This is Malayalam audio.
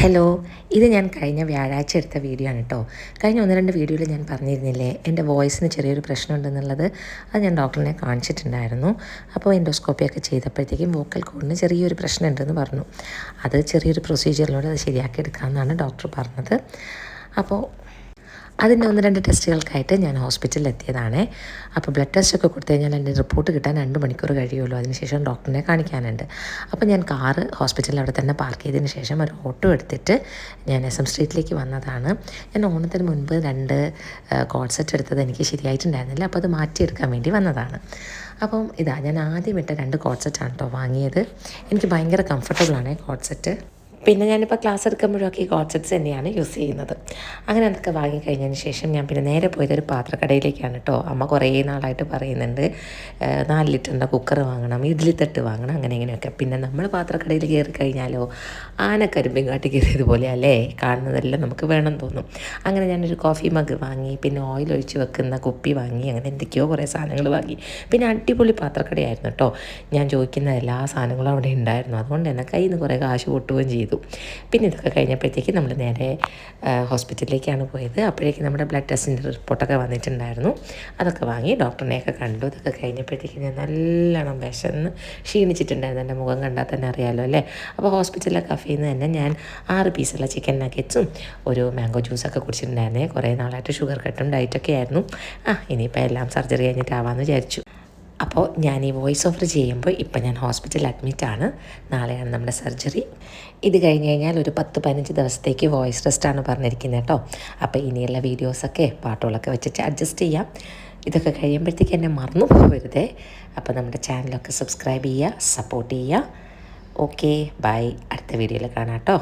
ഹലോ ഇത് ഞാൻ കഴിഞ്ഞ വ്യാഴാഴ്ച എടുത്ത വീഡിയോ ആണ് കേട്ടോ കഴിഞ്ഞ ഒന്ന് രണ്ട് വീഡിയോയിൽ ഞാൻ പറഞ്ഞിരുന്നില്ലേ എന്റെ വോയിസിന് ചെറിയൊരു പ്രശ്നമുണ്ടെന്നുള്ളത് അത് ഞാൻ ഡോക്ടറിനെ കാണിച്ചിട്ടുണ്ടായിരുന്നു. അപ്പോൾ എൻഡോസ്കോപ്പിയൊക്കെ ചെയ്തപ്പോഴത്തേക്കും വോക്കൽ കോഡിന് ചെറിയൊരു പ്രശ്നമുണ്ടെന്ന് പറഞ്ഞു. അത് ചെറിയൊരു പ്രൊസീജിയറിലൂടെ അത് ശരിയാക്കി എടുക്കാമെന്നാണ് ഡോക്ടർ പറഞ്ഞത്. അപ്പോൾ അതിന്റെ ഒന്ന് രണ്ട് ടെസ്റ്റുകൾക്കായിട്ട് ഞാൻ ഹോസ്പിറ്റലിൽ എത്തിയതാണ് അപ്പോൾ ബ്ലഡ് ടെസ്റ്റ് ഒക്കെ കൊടുത്തു കഴിഞ്ഞാൽ എന്റെ റിപ്പോർട്ട് കിട്ടാൻ രണ്ട് മണിക്കൂർ കഴിയുമല്ലോ അതിനുശേഷം ഡോക്ടറിനെ കാണിക്കാനുണ്ട്. അപ്പോൾ ഞാൻ കാറ് ഹോസ്പിറ്റലിൽ അവിടെ തന്നെ പാർക്ക് ചെയ്തതിന് ശേഷം ഒരു ഓട്ടോ എടുത്തിട്ട് ഞാൻ എസ് എം സ്ട്രീറ്റിലേക്ക് വന്നതാണ്. ഞാൻ ഓണത്തിന് മുൻപ് രണ്ട് കോൺസെർട്ട് എടുത്തത് എനിക്ക് ശരിയായിട്ടുണ്ടായിരുന്നില്ല. അപ്പോൾ അത് മാറ്റിയെടുക്കാൻ വേണ്ടി വന്നതാണ്. അപ്പം ഇതാ ഞാൻ ആദ്യം ഇട്ട രണ്ട് കോഡ് സെറ്റാണ് കേട്ടോ വാങ്ങിയത്. എനിക്ക് ഭയങ്കര കംഫർട്ടബിളാണ് കോഡ് സെറ്റ്. പിന്നെ ഞാനിപ്പോൾ ക്ലാസ് എടുക്കുമ്പോഴൊക്കെ ഈ കോൺസെപ്റ്റ്സ് തന്നെയാണ് യൂസ് ചെയ്യുന്നത്. അങ്ങനെ അതൊക്കെ വാങ്ങിക്കഴിഞ്ഞതിന് ശേഷം ഞാൻ പിന്നെ നേരെ പോയത് ഒരു പാത്രക്കടയിലേക്കാണ് കേട്ടോ അമ്മ കുറേ നാളായിട്ട് പറയുന്നുണ്ട് നാല് ലിറ്ററിന്റെ കുക്കർ വാങ്ങണം ഇഡ്ഡലി തട്ട് വാങ്ങണം അങ്ങനെ ഇങ്ങനെയൊക്കെ. പിന്നെ നമ്മൾ പാത്രക്കടയിൽ കയറി കഴിഞ്ഞാലോ ആനക്കരിമ്പും കാട്ടി കയറിയതുപോലെ അല്ലേ? കാണുന്നതെല്ലാം നമുക്ക് വേണം തോന്നും. അങ്ങനെ ഞാനൊരു കോഫി മഗ് വാങ്ങി പിന്നെ ഓയിൽ ഒഴിച്ച് വെക്കുന്ന കുപ്പി വാങ്ങി അങ്ങനെ എന്തൊക്കെയോ കുറേ സാധനങ്ങൾ വാങ്ങി. പിന്നെ അടിപൊളി പാത്രക്കടയായിരുന്നു കേട്ടോ ഞാൻ ചോദിക്കുന്ന എല്ലാ സാധനങ്ങളും അവിടെ ഉണ്ടായിരുന്നു. അതുകൊണ്ട് തന്നെ കയ്യിൽ നിന്ന് കുറേ കാശ് പൊട്ടുകയും ചെയ്തു. പിന്നെ ഇതൊക്കെ കഴിഞ്ഞപ്പോഴത്തേക്ക് നമ്മൾ നേരെ ഹോസ്പിറ്റലിലേക്കാണ് പോയത്. അപ്പോഴേക്കും നമ്മുടെ ബ്ലഡ് ടെസ്റ്റിന്റെ റിപ്പോർട്ടൊക്കെ വന്നിട്ടുണ്ടായിരുന്നു. അതൊക്കെ വാങ്ങി ഡോക്ടറിനെയൊക്കെ കണ്ടു. ഇതൊക്കെ കഴിഞ്ഞപ്പോഴത്തേക്ക് ഞാൻ നല്ലോണം വിശന്ന് ക്ഷീണിച്ചിട്ടുണ്ടായിരുന്നു. എന്റെ മുഖം കണ്ടാൽ തന്നെ അറിയാമല്ലോ അല്ലേ? അപ്പോൾ ഹോസ്പിറ്റലിലെ കഫേയിൽ നിന്ന് തന്നെ ഞാൻ ആറ് പീസുള്ള ചിക്കൻ നഗറ്റ്സും ഒരു മാംഗോ ജ്യൂസൊക്കെ കുടിച്ചിട്ടുണ്ടായിരുന്നേ. കുറേ നാളായിട്ട് ഷുഗർ കട്ടും ഡയറ്റൊക്കെ ആയിരുന്നു. ആ ഇനിയിപ്പോൾ എല്ലാം സർജറി കഴിഞ്ഞിട്ടാവാമെന്ന് വിചാരിച്ചു. അപ്പോൾ ഞാൻ ഈ വോയിസ് ഓഫർ ചെയ്യുമ്പോൾ ഇപ്പം ഞാൻ ഹോസ്പിറ്റലിൽ അഡ്മിറ്റാണ് നാളെയാണ് നമ്മുടെ സർജറി ഇത് കഴിഞ്ഞ് കഴിഞ്ഞാൽ ഒരു പത്ത് പതിനഞ്ച് ദിവസത്തേക്ക് വോയിസ് റെസ്റ്റാണ് പറഞ്ഞിരിക്കുന്നത് കേട്ടോ. അപ്പോൾ ഇനിയുള്ള വീഡിയോസൊക്കെ പാട്ടുകളൊക്കെ വെച്ചിട്ട് അഡ്ജസ്റ്റ് ചെയ്യാം. ഇതൊക്കെ കഴിയുമ്പോഴത്തേക്ക് എന്നെ മറന്നു പോകരുതേ. അപ്പോൾ നമ്മുടെ ചാനലൊക്കെ സബ്സ്ക്രൈബ് ചെയ്യുക സപ്പോർട്ട് ചെയ്യുക. ഓക്കെ ബൈ അടുത്ത വീഡിയോയിൽ കാണാം കേട്ടോ.